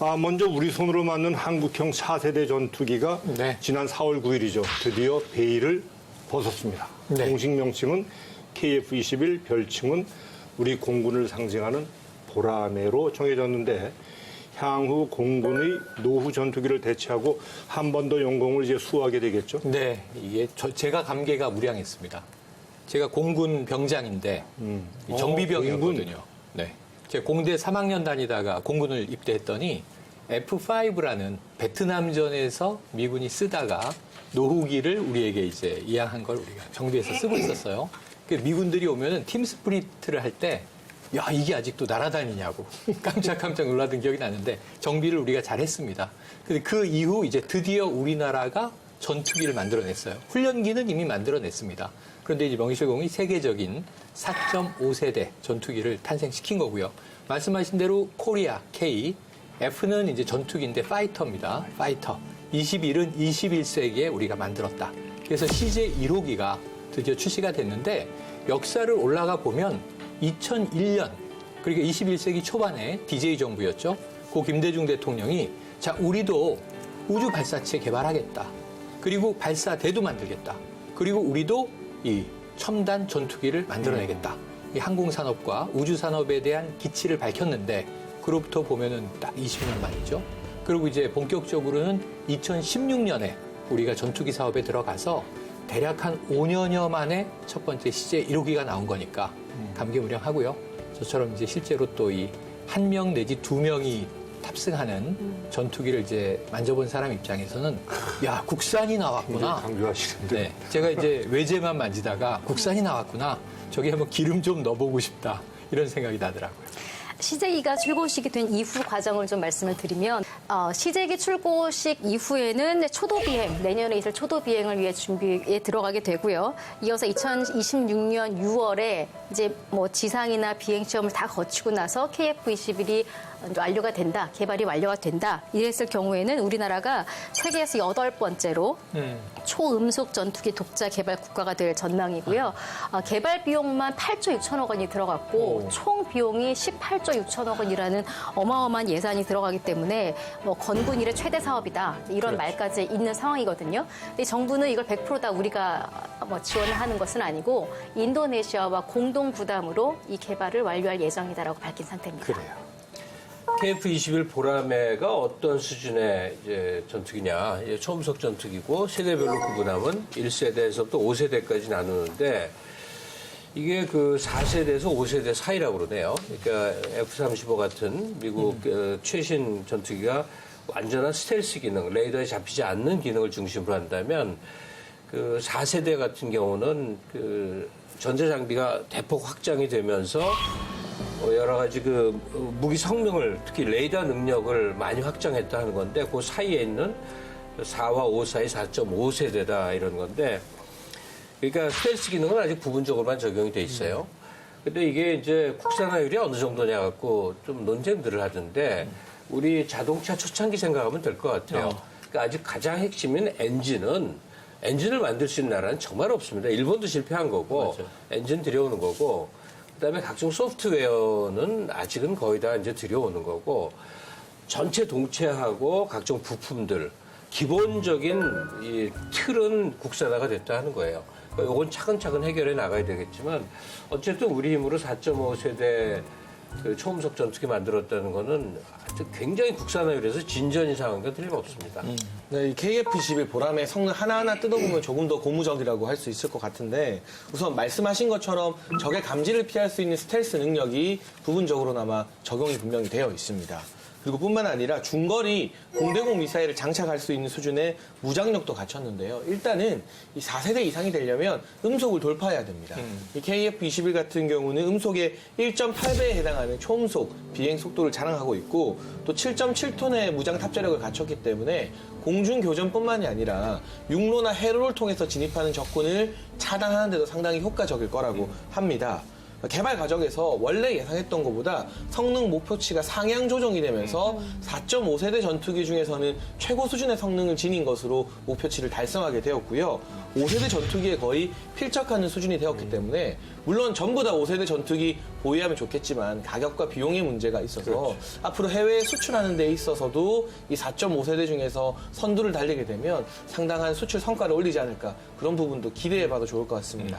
아, 먼저 우리 손으로 만든 한국형 4세대 전투기가 네. 지난 4월 9일이죠. 드디어 베일을 벗었습니다. 네. 공식 명칭은 KF-21, 별칭은 우리 공군을 상징하는 보라매로 정해졌는데 향후 공군의 노후 전투기를 대체하고 한 번 더 용공을 이제 수호하게 되겠죠. 네, 이게 저- 제가 감개가 무량했습니다. 제가 공군 병장인데 이 어, 정비병이었거든요. 네, 제가 공대 3학년 다니다가 공군을 입대했더니 F5라는 베트남전에서 미군이 쓰다가 노후기를 우리에게 이제 이양한 걸 우리가 정비해서 쓰고 있었어요. 그 미군들이 오면은 팀 스프리트를 할 때 야, 이게 아직도 날아다니냐고 깜짝깜짝 놀라던 기억이 나는데 정비를 우리가 잘했습니다. 근데 그 이후 이제 드디어 우리나라가 전투기를 만들어냈어요. 훈련기는 이미 만들어냈습니다. 그런데 이제 명실공히 세계적인 4.5세대 전투기를 탄생시킨 거고요. 말씀하신 대로 코리아 K, F는 이제 전투기인데 파이터입니다. 파이터. 21은 21세기에 우리가 만들었다. 그래서 CJ 1호기가 드디어 출시가 됐는데 역사를 올라가 보면 2001년 그러니까 21세기 초반에 DJ 정부였죠. 고 김대중 대통령이 자 우리도 우주 발사체 개발하겠다. 그리고 발사대도 만들겠다. 그리고 우리도 이 첨단 전투기를 만들어내겠다. 이 항공산업과 우주산업에 대한 기치를 밝혔는데 그로부터 보면은 딱 20년 만이죠. 그리고 이제 본격적으로는 2016년에 우리가 전투기 사업에 들어가서 대략 한 5년여 만에 첫 번째 CJ 1호기가 나온 거니까 감개무량하고요. 저처럼 이제 실제로 또 이 한 명 내지 두 명이 탑승하는 전투기를 이제 만져본 사람 입장에서는 야 국산이 나왔구나. 강조하시는데. 네, 제가 이제 외제만 만지다가 국산이 나왔구나. 저기 한번 기름 좀 넣어보고 싶다. 이런 생각이 나더라고요. CJ가 출고식이 된 이후 과정을 좀 말씀을 드리면 어, CJ기 출고식 이후에는 초도 비행 내년에 있을 초도 비행을 위해 준비에 들어가게 되고요. 이어서 2026년 6월에 이제 뭐 지상이나 비행 시험을 다 거치고 나서 KF-21이 완료가 된다, 개발이 완료가 된다. 이랬을 경우에는 우리나라가 세계에서 여덟 번째로 초음속 전투기 독자 개발 국가가 될 전망이고요. 어, 개발 비용만 8조 6천억 원이 들어갔고 총 비용이 18조 6천억 원이라는 어마어마한 예산이 들어가기 때문에 뭐 건군 일의 최대 사업이다 이런 말까지 있는 상황이거든요. 근데 정부는 이걸 100%다 우리가 뭐 지원을 하는 것은 아니고 인도네시아와 공동 부담으로 이 개발을 완료할 예정이다라고 밝힌 상태입니다. 그래요. KF-21 보라매가 어떤 수준의 이제 전투기냐. 이제 초음속 전투기고 세대별로 구분하면 1세대에서부터 5세대까지 나누는데 이게 그 4세대에서 5세대 사이라고 그러네요. 그러니까 F-35 같은 미국 어, 최신 전투기가 완전한 스텔스 기능, 레이더에 잡히지 않는 기능을 중심으로 한다면 그 4세대 같은 경우는 그 전제 장비가 대폭 확장이 되면서 어, 여러 가지 그 어, 무기 성능을 특히 레이더 능력을 많이 확장했다 하는 건데 그 사이에 있는 4와 5 사이 4.5세대다 이런 건데 그러니까 스텔스 기능은 아직 부분적으로만 적용이 돼 있어요. 근데 이게 이제 국산화율이 어느 정도냐 갖고 좀 논쟁들을 하던데 우리 자동차 초창기 생각하면 될 것 같아요. 그러니까 아직 가장 핵심인 엔진은 엔진을 만들 수 있는 나라는 정말 없습니다. 일본도 실패한 거고 엔진 들여오는 거고 그다음에 각종 소프트웨어는 아직은 거의 다 이제 들여오는 거고 전체 동체하고 각종 부품들 기본적인 이 틀은 국산화가 됐다 하는 거예요. 그러니까 이건 차근차근 해결해 나가야 되겠지만 어쨌든 우리 힘으로 4.5 세대 그 초음속 전투기 만들었다는 거는 아주 굉장히 국산화율에서 진전 이 상한 건 틀림없습니다. 네, 이 KF-21 보람의 성능 하나하나 뜯어보면 조금 더 고무적이라고 할 수 있을 것 같은데 우선 말씀하신 것처럼 적의 감지를 피할 수 있는 스텔스 능력이 부분적으로나마 적용이 분명히 되어 있습니다. 그리고 뿐만 아니라 중거리 공대공 미사일을 장착할 수 있는 수준의 무장력도 갖췄는데요. 일단은 이 4세대 이상이 되려면 음속을 돌파해야 됩니다. 이 KF-21 같은 경우는 음속의 1.8배에 해당하는 초음속 비행 속도를 자랑하고 있고 또 7.7톤의 무장 탑재력을 갖췄기 때문에 공중 교전뿐만이 아니라 육로나 해로를 통해서 진입하는 적군을 차단하는 데도 상당히 효과적일 거라고 합니다. 개발 과정에서 원래 예상했던 것보다 성능 목표치가 상향 조정이 되면서 음. 4.5세대 전투기 중에서는 최고 수준의 성능을 지닌 것으로 목표치를 달성하게 되었고요. 5세대 전투기에 거의 필적하는 수준이 되었기 때문에 물론 전부 다 5세대 전투기 보유하면 좋겠지만 가격과 비용의 문제가 있어서 앞으로 해외에 수출하는 데 있어서도 이 4.5세대 중에서 선두를 달리게 되면 상당한 수출 성과를 올리지 않을까 그런 부분도 기대해봐도 좋을 것 같습니다.